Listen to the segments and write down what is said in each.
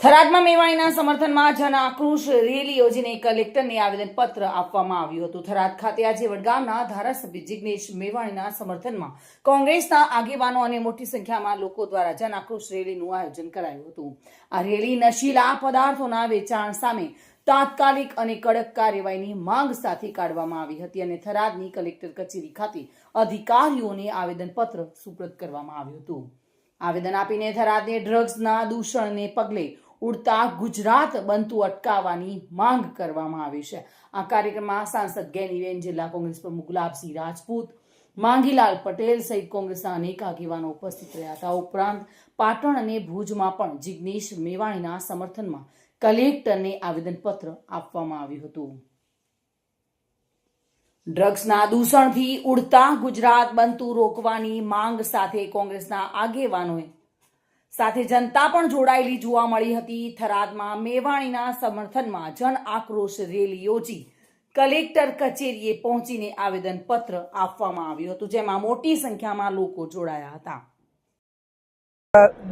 થરાદમાં મેવાણીના સમર્થનમાં જન આક્રોશ રેલી યોજીને કલેક્ટરને આવેદનપત્ર આપવામાં આવ્યું હતું. થરાદ ખાતે આજે વડગામના ધારાસભ્ય જિગ્નેશ મેવાણીના સમર્થનમાં કોંગ્રેસના આગેવાનો અને મોટી સંખ્યામાં લોકો દ્વારા જન આક્રોશ રેલીનું આયોજન કરાયું હતું. આ રેલી નશીલા પદાર્થોના વેચાણ સામે તાત્કાલિક અને કડક કાર્યવાહીની માંગ સાથે કાઢવામાં આવી હતી અને થરાદની કલેક્ટર કચેરી ખાતે અધિકારીઓને આવેદનપત્ર સુપ્રત કરવામાં આવ્યું હતું. આવેદન આપીને થરાદને ડ્રગ્સના દૂષણને પગલે ઉડતા ગુજરાત બનતું અટકાવવાની માંગ કરવામાં આવી છે. આ કાર્યક્રમમાં સાંસદ ગેનીબેન જિલ્લા કોંગ્રેસ પ્રમુખ ગુલાબસિંહ રાજપૂત, માંગીલાલ પટેલ સહિત કોંગ્રેસના અનેક આગેવાનો ઉપસ્થિત રહ્યા હતા. ઉપરાંત પાટણ અને ભુજમાં પણ જિગ્નેશ મેવાણીના સમર્થનમાં કલેક્ટરને આવેદનપત્ર આપવામાં આવ્યું હતું. ડ્રગ્સના દૂષણથી ઉડતા ગુજરાત બનતું રોકવાની માંગ સાથે કોંગ્રેસના આગેવાનોએ સાથે જનતા પણ જોડાયેલી જોવા મળી હતી. થરાદમાં મેવાણીના સમર્થનમાં જન આક્રોશ રેલી યોજી. કલેક્ટર કચેરીએ પહોંચીને આવેદનપત્ર આપવામાં આવ્યું હતું, જેમાં મોટી સંખ્યામાં લોકો જોડાયા હતા.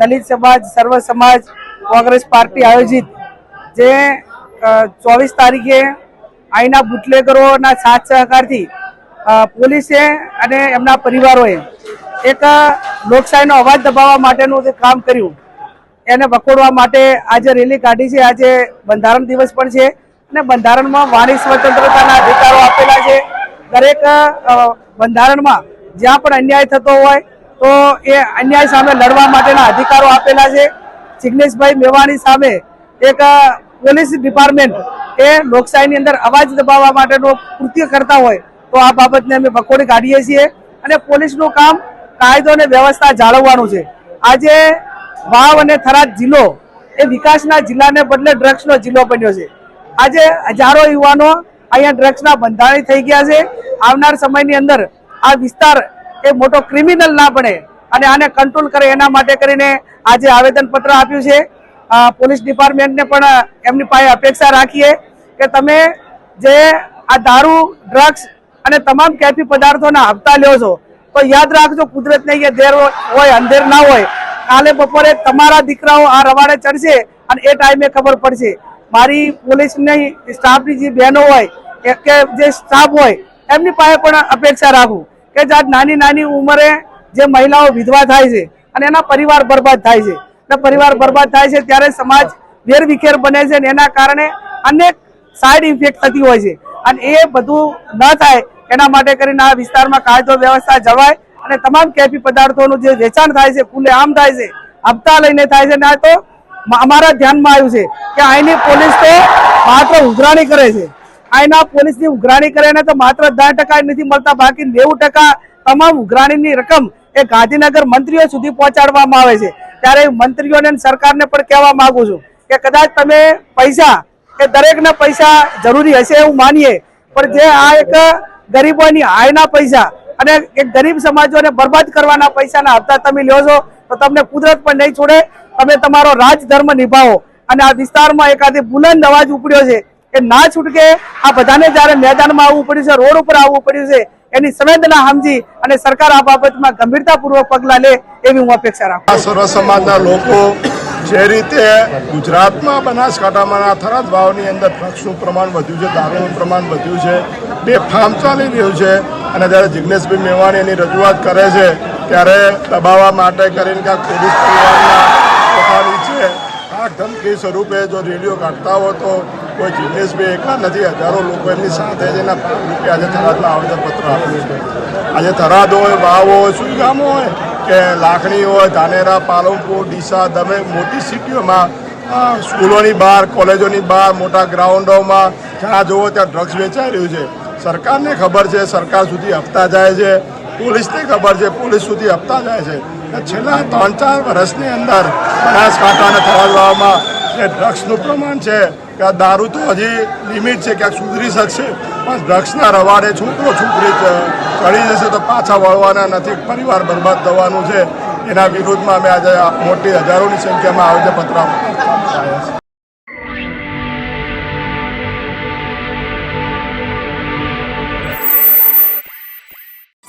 દલિત સમાજ, સર્વ સમાજ, કોંગ્રેસ પાર્ટી આયોજિત, જે ચોવીસ તારીખે અહીંના બુટલેગરોના સાથ સહકારથી પોલીસે અને એમના પરિવારોએ એક લોકશાહીનો અવાજ દબાવવા માટેનું જે કામ કર્યું, એને વખોડવા માટે આજે રેલી કાઢી છે. આજે બંધારણ દિવસ પણ છે અને બંધારણમાં વાણી સ્વતંત્રતાના અધિકારો આપેલા છે. દરેક બંધારણમાં જ્યાં પણ અન્યાય થતો હોય તો એ અન્યાય સામે લડવા માટેના અધિકારો આપેલા છે. જિગ્નેશભાઈ મેવાણી સામે એક પોલીસ ડિપાર્ટમેન્ટ એ લોકશાહીની અંદર અવાજ દબાવવા માટેનું કૃત્ય કરતા હોય તો આ બાબતને અમે વખોડી કાઢીએ છીએ. અને પોલીસનું કામ કાયદો અને વ્યવસ્થા જાળવવાનું છે. આજે વાવ અને થરાદ જિલ્લો એ વિકાસના જિલ્લાને બદલે ડ્રગ્સનો જિલ્લો બન્યો છે. આજે હજારો યુવાનો અહીંયા ડ્રગ્સના બંધાણી થઈ ગયા છે. આવનાર સમયની અંદર આ વિસ્તાર એ મોટો ક્રિમિનલ ના બને અને આને કંટ્રોલ કરે એના માટે કરીને આજે આવેદન પત્ર આપ્યું છે. પોલીસ ડિપાર્ટમેન્ટને પણ એમની પાસે અપેક્ષા રાખીએ કે તમે જે આ દારૂ, ડ્રગ્સ અને તમામ કેફી પદાર્થોના હપ્તા લ્યો છો તો યાદ રાખજો કુદરતને અહીંયા દેર હોય, અંધેર ના હોય, કાલે બપોરે તમારા દીકરાઓ આ રવાડે ચડશે અને એ ટાઈમે ખબર પડશે. મારી પોલીસની સ્ટાફની જે બહેનો હોય કે જે સ્ટાફ હોય, એમની પાસે પણ અપેક્ષા રાખું કે જે નાની નાની ઉંમરે જે મહિલાઓ વિધવા થાય છે અને એના પરિવાર બરબાદ થાય છે. અને પરિવાર બરબાદ થાય છે ત્યારે સમાજ વેરવિખેર બને છે અને એના કારણે અનેક સાઈડ ઇફેક્ટ થતી હોય છે. અને એ બધું ન થાય એના માટે કરીને આ વિસ્તારમાં કાયદો, વ્યવસ્થા જવાય અને તમામ કેફી પદાર્થોનું જે વેચાણ થાય છે ખુલ્લે આમ થાય છે, હપ્તા લઈને થાય છે, ને તો અમારા ધ્યાનમાં આવ્યું છે કે અહીંની પોલીસ તો માત્ર ઉઘરાણી કરે છે. અહીંના પોલીસની ઉઘરાણી કરે ને તો માત્ર દસ ટકા નથી મળતા, બાકી નેવું ટકા તમામ ઉઘરાણીની રકમ એ ગાંધીનગર મંત્રીઓ સુધી પહોંચાડવામાં આવે છે. ત્યારે મંત્રીઓને સરકારને પણ કહેવા માંગુ છું કે કદાચ તમે પૈસા એ દરેકના પૈસા જરૂરી હશે એવું માનીએ, પણ જે આ એક ગરીબોની હાયના પૈસા અને એક ગરીબ સમાજોને બરબાદ કરવાના પૈસાના હપ્તા તમે લ્યો છો, તો તમને કુદરત પણ નહીં છોડે. તમે તમારો રાજધર્મ નિભાવો. અને આ વિસ્તારમાં એકાદી બુલંદ અવાજ ઉપડ્યો છે. એ ના છૂટકે આ બધાને જ્યારે મેદાનમાં આવવું પડ્યું છે, રોડ ઉપર આવવું પડ્યું છે, એની સંવેદના સમજી અને સરકાર આ બાબતમાં ગંભીરતાપૂર્વક પગલાં લે એવી હું અપેક્ષા રાખું સર્વ સમાજના લોકો જે રીતે ગુજરાતમાં બનાસકાંઠામાં થરાદ વાવની અંદર ફ્લક્સનું પ્રમાણ વધ્યું છે, દારૂનું પ્રમાણ વધ્યું છે બે ફાર્મ ચાલી રહ્યું છે અને જ્યારે જિગ્નેશભાઈ મેવાણી એની રજૂઆત કરે છે, ત્યારે દબાવવા માટે કરીને ક્યાંક પોલીસ પોતાની છે આ ધમકી સ્વરૂપે જો રેડિયો કાઢતા હો તો કોઈ જિગ્નેશભાઈ એકલા નથી, હજારો લોકો એમની સાથે જ એના ભાગરૂપે આજે થરાદમાં આવેદનપત્ર આપ્યું છે. આજે થરાદ હોય, વાવ હોય, સુઈગામ હોય કે લાખણી હોય, ધાનેરા, પાલનપુર, ડીસા દમે મોટી સિટીઓમાં સ્કૂલોની બહાર, કોલેજોની બહાર, મોટા ગ્રાઉન્ડોમાં, જ્યાં જુઓ ત્યાં ડ્રગ્સ વેચાઈ રહ્યું છે. સરકારને ખબર છે, સરકાર સુધી હપ્તા જાય છે. પોલીસને ખબર છે, પોલીસ સુધી હપ્તા જાય છે. છેલ્લા ત્રણ ચાર વર્ષની અંદર બનાસકાંઠા અને થરાદવામાં જે ડ્રગ્સનું પ્રમાણ છે કે આ દારૂ તો હજી લિમિટ છે ક્યાંક સુધરી શકશે. પણ ડ્રગ્સના રવાડે છોકરો છોકરી ચડી જશે તો પાછા વળવાના નથી. પરિવાર બરબાદ થવાનું છે. એના વિરુદ્ધમાં અમે આજે મોટી હજારોની સંખ્યામાં આવેદનપત્ર આપવા